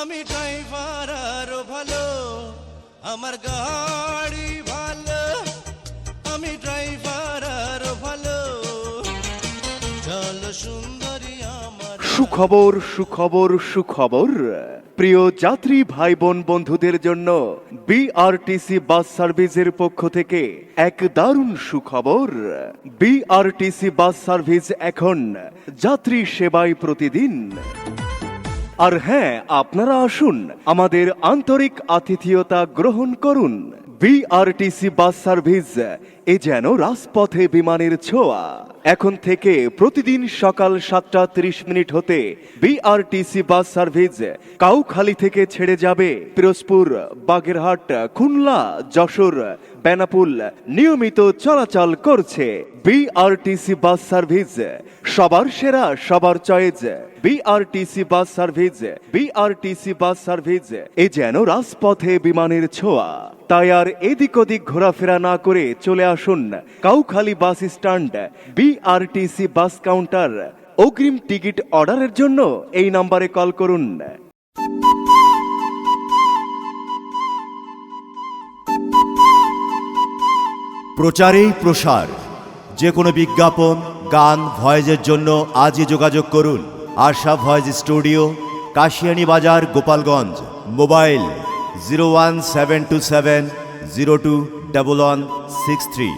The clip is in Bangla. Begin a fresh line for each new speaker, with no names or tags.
আমি ড্রাইভার আরও ভালো, আমার গাড়ি ভালো। আমি ড্রাইভার আরও ভালো। চলো সুন্দরী আমার।
সুখবর সুখবর সুখবর। প্রিয় যাত্রী ভাই বোন বন্ধুদের জন্য বিআরটিসি বাস সার্ভিসের পক্ষ থেকে এক দারুণ সুখবর। বিআরটিসি বাস সার্ভিস এখন যাত্রী সেবায় প্রতিদিন। আর হ্যাঁ আপনারা আসুন, আমাদের আন্তরিক আতিথেয়তা গ্রহণ করুন। বিআরটিসি বাস সার্ভিস, এ যেন রাজপথে বিমানের ছোঁয়া। এখন থেকে প্রতিদিন সকাল সাতটা তিরিশ মিনিট হতে বিআরটিসি বাস সার্ভিস কাউখালী থেকে ছেড়ে যাবে পিরোজপুর, বাগেরহাট, খুলনা, যশোর, বেনাপুল। নিয়মিত চলাচল করছে বিআরটিসি বাস সার্ভিস। সবার সেরা, সবার choice BRTC bus service BRTC bus service এ যেন রাজপথে বিমানের ছোঁয়া। তাই আর এদিক ওদিক ঘোরাফেরা না করে চলে আসুন Kaukhali bus stand BRTC bus counter অগ্রিম টিকিট অর্ডারের জন্য এই নম্বরে কল করুন।
প্রচারেই প্রসার। যে কোনো বিজ্ঞাপন, গান, ভয়েজের জন্য আজই যোগাযোগ করুন। আশা ভয়েজ স্টুডিও, কাশিয়ানি বাজার, Gopalganj. Mobile zero one seven two seven zero two double one six three.